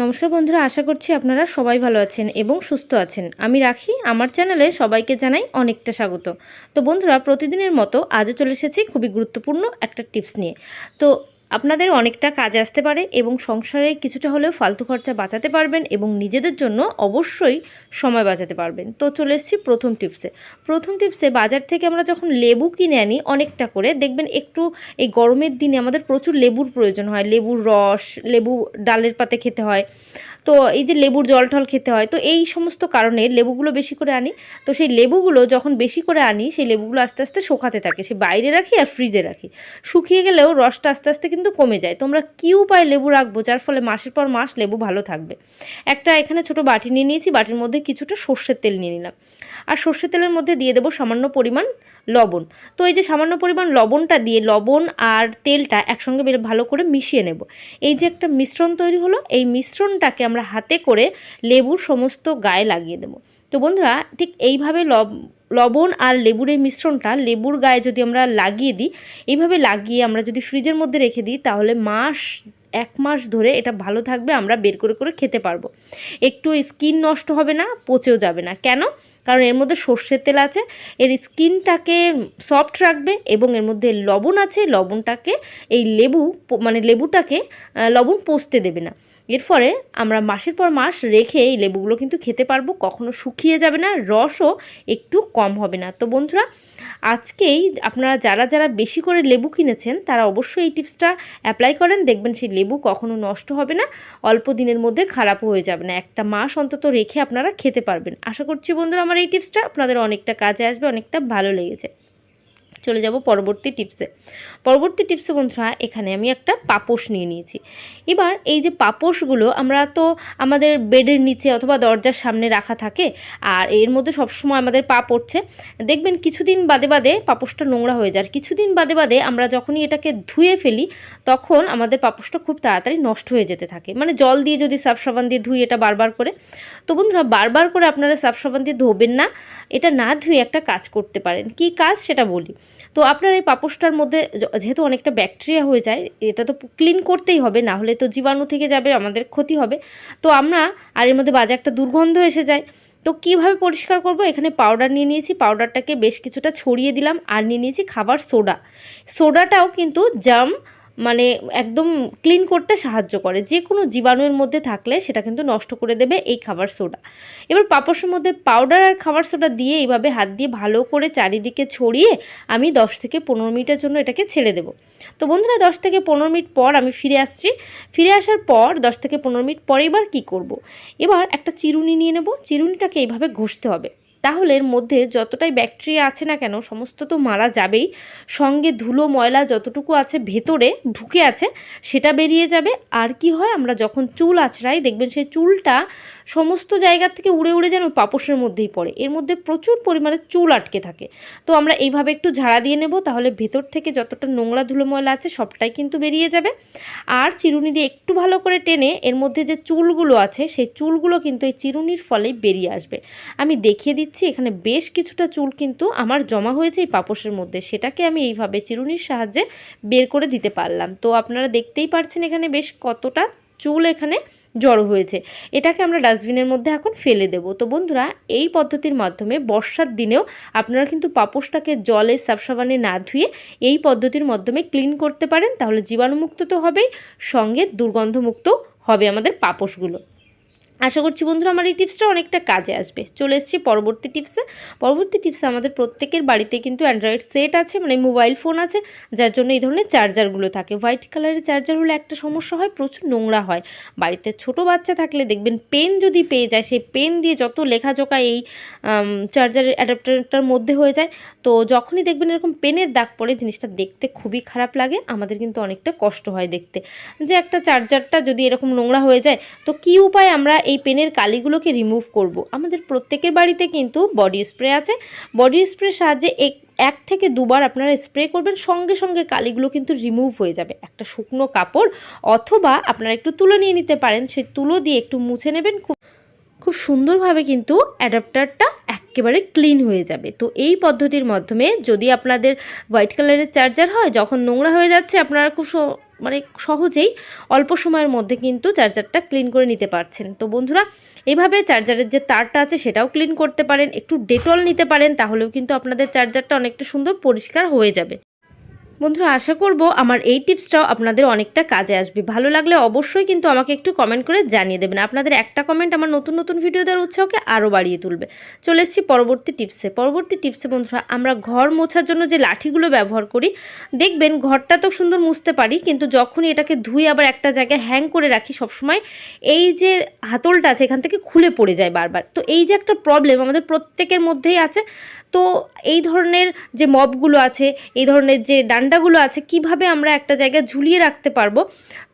নমস্কার বন্ধুরা, আশা করছি আপনারা সবাই ভালো আছেন এবং সুস্থ আছেন। আমি রাখি, আমার চ্যানেলে সবাইকে জানাই অনেকটা স্বাগত। তো বন্ধুরা, প্রতিদিনের মতো আজও চলে এসেছি খুবই গুরুত্বপূর্ণ একটা টিপস নিয়ে। তো আপনাদের অনেকটা কাজে আসতে পারে এবং সংসারে কিছুটা হলেও ফালতু খরচা বাঁচাতে পারবেন এবং নিজেদের জন্য অবশ্যই সময় বাঁচাতে পারবেন। তো চলে এসেছি প্রথম টিপসে। প্রথম টিপসে বাজার থেকে আমরা যখন লেবু কিনে আনি অনেকটা করে, দেখবেন একটু এই গরমের দিনে আমাদের প্রচুর লেবুর প্রয়োজন হয়। লেবুর রস, লেবু ডালের পাতে খেতে হয়। তো এই যে লেবুর জল টল খেতে হয়, তো এই সমস্ত কারণে লেবুগুলো বেশি করে আনি। তো সেই লেবুগুলো যখন বেশি করে আনি, সেই লেবুগুলো আস্তে আস্তে শোকাতে থাকে, সে বাইরে রাখি আর ফ্রিজে রাখি। শুকিয়ে গেলেও রসটা আস্তে আস্তে কিন্তু কমে যায়। তোমরা কি উপায় লেবু রাখব, যার ফলে মাসের পর মাস লেবু ভালো থাকবে? একটা এখানে ছোট বাটি নিয়ে নিয়েছি, বাটির মধ্যে কিছুটা সর্ষের তেল নিয়ে নিলাম। আর সর্ষের তেলের মধ্যে দিয়ে দেবো সামান্য পরিমাণ লবণ। তো এই যে সামান্য পরিমাণ লবণটা দিয়ে লবণ আর তেলটা একসঙ্গে ভালো করে মিশিয়ে নেব। এই যে একটা মিশ্রণ তৈরি হলো, এই মিশ্রণটাকে আমরা হাতে করে লেবুর সমস্ত গায়ে লাগিয়ে দেবো। তো বন্ধুরা, ঠিক এইভাবে লব, লবণ আর লেবুর এই মিশ্রণটা লেবুর গায়ে যদি আমরা লাগিয়ে দিই, এইভাবে লাগিয়ে আমরা যদি ফ্রিজের মধ্যে রেখে দিই, তাহলে মাস, এক মাস ধরে এটা ভালো থাকবে, আমরা বের করে করে খেতে পারব। একটু স্কিন নষ্ট হবে না, পচেও যাবে না। কেন? কারণ এর মধ্যে সর্ষের তেল আছে, এর স্কিনটাকে সফট রাখবে এবং এর মধ্যে লবণ আছে, লবণটাকে এই লেবু মানে লেবুটাকে লবণ পোষতে দেবে না। এর ফলে আমরা মাসের পর মাস রেখে এই লেবুগুলো কিন্তু খেতে পারব, কখনো শুকিয়ে যাবে না, রসও একটু কম হবে না। তো বন্ধুরা আজকেই আপনারা যারা যারা বেশি করে লেবু কিনেছেন, তারা অবশ্যই এই টিপসটা অ্যাপ্লাই করেন। দেখবেন সেই লেবু কখনো নষ্ট হবে না, অল্প দিনের মধ্যে খারাপও হয়ে যাবে না। একটা মাস অন্তত রেখে আপনারা খেতে পারবেন। আশা করছি বন্ধুরা, আমার এই টিপসটা আপনাদের অনেকটা কাজে আসবে, অনেকটা ভালো লেগেছে। চলে যাব পরবর্তী টিপসে পরবর্তী টিপসে বন্ধুরা, এখানে আমি একটা পাপোশ নিয়ে নিয়েছি। এবার এই যে পাপোশগুলো, আমরা তো আমাদের বেডের নিচে অথবা দরজার সামনে রাখা থাকে, আর এর মধ্যে সবসময় আমাদের পা পড়ছে। দেখবেন কিছুদিন বাদে বাদে পাপোশটা নোংরা হয়ে যায়। আর কিছুদিন বাদে বাদে আমরা যখনই এটাকে ধুয়ে ফেলি, তখন আমাদের পাপোশটা খুব তাড়াতাড়ি নষ্ট হয়ে যেতে থাকে। মানে জল দিয়ে যদি সাফ সাবান দিয়ে ধুই এটা বারবার করে। তো বন্ধুরা, বারবার করে আপনারা সাফ সাবান দিয়ে ধোবেন না। এটা না ধুয়ে একটা কাজ করতে পারেন। কি কাজ? সেটা বলি। তো আপনার এই পাপোশটার মধ্যে যেহেতু অনেকটা ব্যাকটেরিয়া হয়ে যায়, এটা তো ক্লিন করতেই হবে, না হলে তো জীবাণু থেকে যাবে, আমাদের ক্ষতি হবে। তো আমরা, আর এর মধ্যে বাজে একটা দুর্গন্ধ এসে যায়। তো কীভাবে পরিষ্কার করব? এখানে পাউডার নিয়ে নিয়েছি পাউডারটাকে বেশ কিছুটা ছড়িয়ে দিলাম, আর নিয়ে নিয়েছি খাবার সোডা। সোডাটাও কিন্তু জাম মানে একদম ক্লিন করতে সাহায্য করে। যে কোনো জীবাণুর মধ্যে থাকলে সেটা কিন্তু নষ্ট করে দেবে এই খাবার সোডা। এবার পাপোশের মধ্যে পাউডার আর খাবার সোডা দিয়ে এইভাবে হাত দিয়ে ভালো করে চারিদিকে ছড়িয়ে আমি দশ থেকে পনেরো মিনিটের জন্য এটাকে ছেড়ে দেবো। তো বন্ধুরা, দশ থেকে পনেরো মিনিট পর আমি ফিরে আসছি। ফিরে আসার পর দশ থেকে পনেরো মিনিট পরে এবার কী করব। এবার একটা চিরুনি নিয়ে নেব। চিরুনিটাকে এইভাবে ঘষতে হবে। তাহলে এর মধ্যে যতটাই ব্যাকটেরিয়া আছে না কেন, সমস্ত তো মারা যাবেই। সঙ্গে ধুলো, ময়লা যতটুকু আছে ভেতরে ঢুকে আছে, সেটা বেরিয়ে যাবে। আর কি হয়, আমরা যখন চুল আছড়াই, দেখবেন সেই চুলটা সমস্ত জায়গা থেকে উড়ে উড়ে যেন পাপোশের মধ্যেই পড়ে। এর মধ্যে প্রচুর পরিমাণে চুল আটকে থাকে। তো আমরা এইভাবে একটু ঝাড়া দিয়ে নেব, তাহলে ভেতর থেকে যতটা নোংরা ধুলো, ময়লা আছে, সবটাই কিন্তু বেরিয়ে যাবে। আর চিরুনি দিয়ে একটু ভালো করে টেনে, এর মধ্যে যে চুলগুলো আছে, সেই চুলগুলো কিন্তু এই চিরুনির ফলেই বেরিয়ে আসবে। আমি দেখিয়ে দিচ্ছি এখানে বেশ কিছুটা চুল কিন্তু আমার জমা হয়েছে এই পাপোশের মধ্যে। সেটাকে আমি এইভাবে চিরুনির সাহায্যে বের করে দিতে পারলাম। তো আপনারা দেখতেই পারছেন এখানে বেশ কতটা চুল এখানে জড়ো হয়েছে। এটাকে আমরা ডাস্টবিনের মধ্যে এখন ফেলে দেব। তো বন্ধুরা, এই পদ্ধতির মাধ্যমে বর্ষার দিনেও আপনারা কিন্তু পাপোশটাকে জলে সাবসাবানে না ধুয়ে এই পদ্ধতির মাধ্যমে ক্লিন করতে পারেন। তাহলে জীবাণুমুক্ত তো হবেই, সঙ্গে দুর্গন্ধমুক্ত হবে আমাদের পাপোশগুলো। আশা করছি বন্ধুরা আমার এই টিপসটা অনেকটা কাজে আসবে। চলে এসেছি পরবর্তী টিপসে পরবর্তী টিপসে আমাদের প্রত্যেকের বাড়িতে কিন্তু অ্যান্ড্রয়েড সেট আছে মানে মোবাইল ফোন আছে, যার জন্য এই ধরনের চার্জারগুলো থাকে। হোয়াইট কালারের চার্জার হলে একটা সমস্যা হয়, প্রচুর নোংরা হয়। বাড়িতে ছোট বাচ্চা থাকলে দেখবেন পেন যদি পেয়ে যায়, সেই পেন দিয়ে যত লেখাজোকা এই চার্জারের অ্যাডাপ্টারটার মধ্যে হয়ে যায়, তো যখনই দেখবেন এরকম পেনের দাগ পড়ে, জিনিসটা দেখতে খুবই খারাপ লাগে। আমাদের কিন্তু অনেকটা কষ্ট হয় দেখতে। যে একটা চার্জারটা যদি এরকম নোংরা হয়ে যায়, তো কি উপায় আমরা এই পেনের কালিগুলোকে রিমুভ করব। আমাদের প্রত্যেকের বাড়িতে কিন্তু বডি স্প্রে আছে। বডি স্প্রের সাহায্যে এক এক থেকে দুবার আপনারা স্প্রে করবেন, সঙ্গে সঙ্গে কালিগুলো কিন্তু রিমুভ হয়ে যাবে। একটা শুকনো কাপড় অথবা আপনারা একটু তুলো নিয়ে নিতে পারেন, সেই তুলো দিয়ে একটু মুছে নেবেন। খুব খুব সুন্দরভাবে কিন্তু অ্যাডাপ্টারটা একেবারে ক্লিন হয়ে যাবে। তো এই পদ্ধতির মাধ্যমে যদি আপনাদের হোয়াইট কালারের চার্জার হয়, যখন নোংরা হয়ে যাচ্ছে, আপনারা খুব মানে সহজেই অল্প সময়ের মধ্যে কিন্তু চার্জারটা ক্লিন করে নিতে পারছেন। তো বন্ধুরা, এভাবে চার্জারের যে তারটা আছে সেটাও ক্লিন করতে পারেন, একটু ডেটল নিতে পারেন, তাহলেও কিন্তু আপনাদের চার্জারটা অনেকটা সুন্দর পরিষ্কার হয়ে যাবে। বন্ধুরা, আশা করব আমার এই টিপসটাও আপনাদের অনেকটা কাজে আসবে। ভালো লাগলে অবশ্যই কিন্তু আমাকে একটু কমেন্ট করে জানিয়ে দেবেন। আপনাদের একটা কমেন্ট আমার নতুন নতুন ভিডিও দেওয়ার উৎসাহকে আরও বাড়িয়ে তুলবে। চলে এসেছি পরবর্তী টিপসে পরবর্তী টিপসে বন্ধুরা, আমরা ঘর মোছার জন্য যে লাঠিগুলো ব্যবহার করি, দেখবেন ঘরটা তো সুন্দর মুছতে পারি, কিন্তু যখনই এটাকে ধুই আবার একটা জায়গায় হ্যাং করে রাখি, সবসময় এই যে হাতলটা আছে, এখান থেকে খুলে পড়ে যায় বারবার। তো এই যে একটা প্রবলেম আমাদের প্রত্যেকের মধ্যেই আছে। তো এই ধরনের যে মবগুলো আছে, এই ধরনের যে ডান্ডাগুলো আছে, কীভাবে আমরা একটা জায়গায় ঝুলিয়ে রাখতে পারব?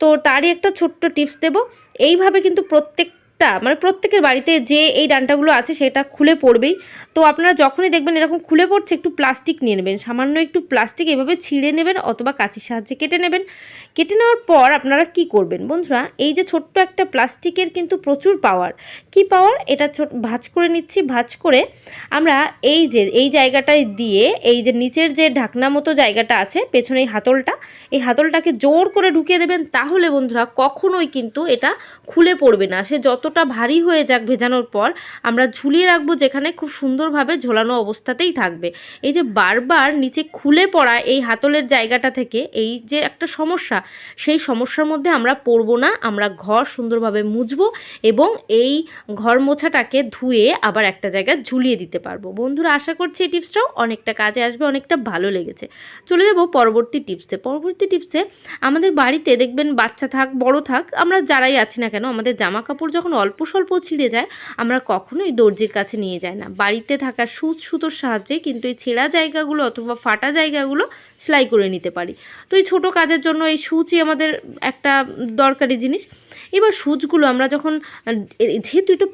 তো তারই একটা ছোট্ট টিপস দেব। এইভাবে কিন্তু প্রত্যেকটা মানে প্রত্যেকের বাড়িতে যে এই ডান্টাগুলো আছে, সেটা খুলে পড়বেই। তো আপনারা যখনই দেখবেন এরকম খুলে পড়ছে, একটু প্লাস্টিক নিয়ে নেবেন। সামান্য একটু প্লাস্টিক এভাবে ছিঁড়ে নেবেন অথবা কাঁচির সাহায্যে কেটে নেবেন। কেটে নেওয়ার পর আপনারা কি করবেন বন্ধুরা, এই যে ছোট্ট একটা প্লাস্টিকের কিন্তু প্রচুর পাওয়ার কি পাওয়ার এটা ভাজ করে নিচ্ছি, ভাজ করে আমরা এই যে, এই জায়গাটায় দিয়ে এই যে নিচের যে ঢাকনা মতো জায়গাটা আছে, পেছনে এই হাতলটা, এই হাতলটাকে জোর করে ঢুকিয়ে দেবেন তাহলে বন্ধুরা কখনোই কিন্তু এটা খুলে পড়বে না। সে যতটা ভারী হয়ে যাক ভেজানোর পর আমরা ঝুলিয়ে রাখব যেখানে খুব সুন্দরভাবে ঝোলানো অবস্থাতেই থাকবে। এই যে বারবার নিচে খুলে পড়া এই হাতলের জায়গাটা থেকে এই যে একটা সমস্যা, সেই সমস্যার মধ্যে আমরা পড়ব না, আমরা ঘর সুন্দরভাবে মুছবো এবং এই ঘর মোছাটাকে ধুয়ে আবার একটা জায়গায় ঝুলিয়ে দিতে পারব। বন্ধুরা, আশা করছি এই টিপসটাও অনেকটা কাজে আসবে, অনেকটা ভালো লেগেছে। চলে যাব পরবর্তী টিপসে। পরবর্তী টিপসে আমাদের বাড়িতে দেখবেন বাচ্চা থাক, বড় থাক, আমরা যারাই আছি না কেন, আমাদের জামা কাপড় যখন অল্প স্বল্প ছিঁড়ে যায়, আমরা কখনোই দর্জির কাছে নিয়ে যাই না। বাড়িতে থাকা সুচ সুতোর সাহায্যে কিন্তু এই ছেঁড়া জায়গাগুলো অথবা ফাটা জায়গাগুলো সেলাই করে নিতে পারি। তো এই ছোটো কাজের জন্য এই সুচই আমাদের একটা দরকারি জিনিস। এবার সুচগুলো আমরা যখন, যেহেতু এটা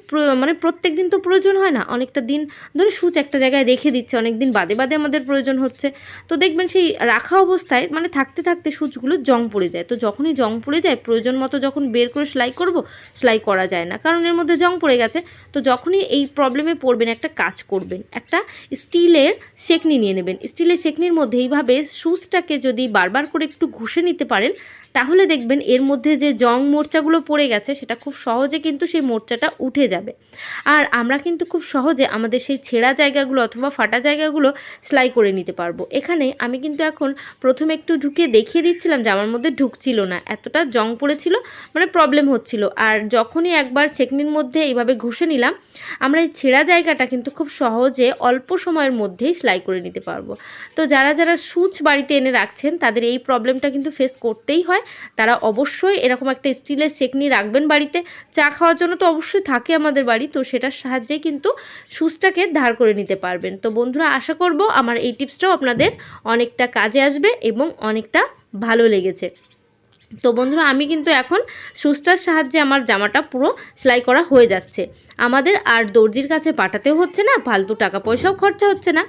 মানে প্রত্যেক দিন তো প্রয়োজন হয় না, অনেকটা দিন ধরে সুচ একটা জায়গায় রেখে দিচ্ছে অনেক দিন বাদে বাদে আমাদের প্রয়োজন হচ্ছে। তো দেখবেন সেই রাখা অবস্থায় মানে থাকতে থাকতে সুচগুলো জং পড়ে যায়। তো যখনই জং পড়ে যায়, প্রয়োজন মতো যখন বের করে সেলাই করব, সেলাই করা যায় না। কারণ এর মধ্যে জং পড়ে গেছে। তো যখনই এই প্রবলেমে পড়বেন, একটা কাজ করবেন। একটা স্টিলের শেকনি নিয়ে নেবেন। স্টিলের শেকনির মধ্যে এইভাবে সুচটাকে যদি বারবার করে একটু ঘষে নিতে পারেন তাহলে দেখবেন এর মধ্যে যে জং মোর্চাগুলো পড়ে গেছে, সেটা খুব সহজে কিন্তু সেই মোর্চাটা উঠে যাবে। আর আমরা কিন্তু খুব সহজে আমাদের সেই ছেঁড়া জায়গাগুলো অথবা ফাটা জায়গাগুলো সেলাই করে নিতে পারব। এখানে আমি কিন্তু এখন প্রথমে একটু ঢুকিয়ে দেখিয়ে দিচ্ছিলাম যে আমার মধ্যে ঢুকছিল না। এতটা জং পড়েছিল মানে প্রবলেম হচ্ছিল। আর যখনই একবার সেকনির মধ্যে এইভাবে ঘষে নিলাম, আমরা এই ছেঁড়া জায়গাটা কিন্তু খুব সহজে অল্প সময়ের মধ্যেই সেলাই করে নিতে পারব। তো যারা যারা সুচ বাড়িতে এনে রাখছেন, তাদের এই প্রবলেমটা কিন্তু ফেস করতেই হয়। তারা অবশ্যই এরকম একটা স্টিলের সেকনি রাখবেন বাড়িতে। চা খাওয়ার জন্য তো অবশ্যই থাকে আমাদের বাড়ি, তো সেটার সাহায্যে কিন্তু সুচটাকে ধার করে নিতে পারবেন। তো বন্ধুরা, আশা করব আমার এই টিপসটাও আপনাদের অনেকটা কাজে আসবে এবং অনেকটা ভালো লেগেছে। তো বন্ধুরা, আমি কিন্তু এখন সুস্টার সাহায্যে আমার জামাটা পুরো সেলাই করা হয়ে যাচ্ছে। আমাদের আর দর্জির কাছে পাঠাতেও হচ্ছে না, ফালতু টাকা পয়সাও খরচা হচ্ছে না।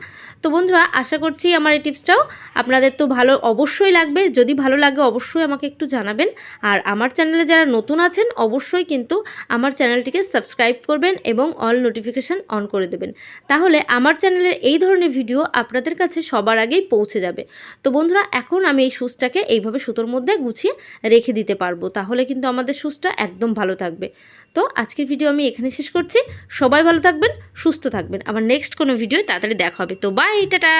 তো বন্ধুরা, আশা করছি আমার এই টিপসটাও আপনাদের তো ভালো, অবশ্যই লাগবে। যদি ভালো লাগে অবশ্যই আমাকে একটু জানাবেন। আর আমার চ্যানেলে যারা নতুন আছেন, অবশ্যই কিন্তু আমার চ্যানেলটিকে সাবস্ক্রাইব করবেন এবং অল নোটিফিকেশান অন করে দেবেন। তাহলে আমার চ্যানেলের এই ধরনের ভিডিও আপনাদের কাছে সবার আগেই পৌঁছে যাবে। তো বন্ধুরা, এখন আমি এই সুচটাকে এইভাবে সুতোর মধ্যে গুছিয়ে রেখে দিতে পারব। তাহলে কিন্তু আমাদের সুচটা একদম ভালো থাকবে। তো আজকের ভিডিও আমি এখানে শেষ করছি। সবাই ভালো থাকবেন, সুস্থ থাকবেন। আবার নেক্সট কোনো ভিডিও তাড়াতাড়ি দেখা হবে। তো বাই টাটা!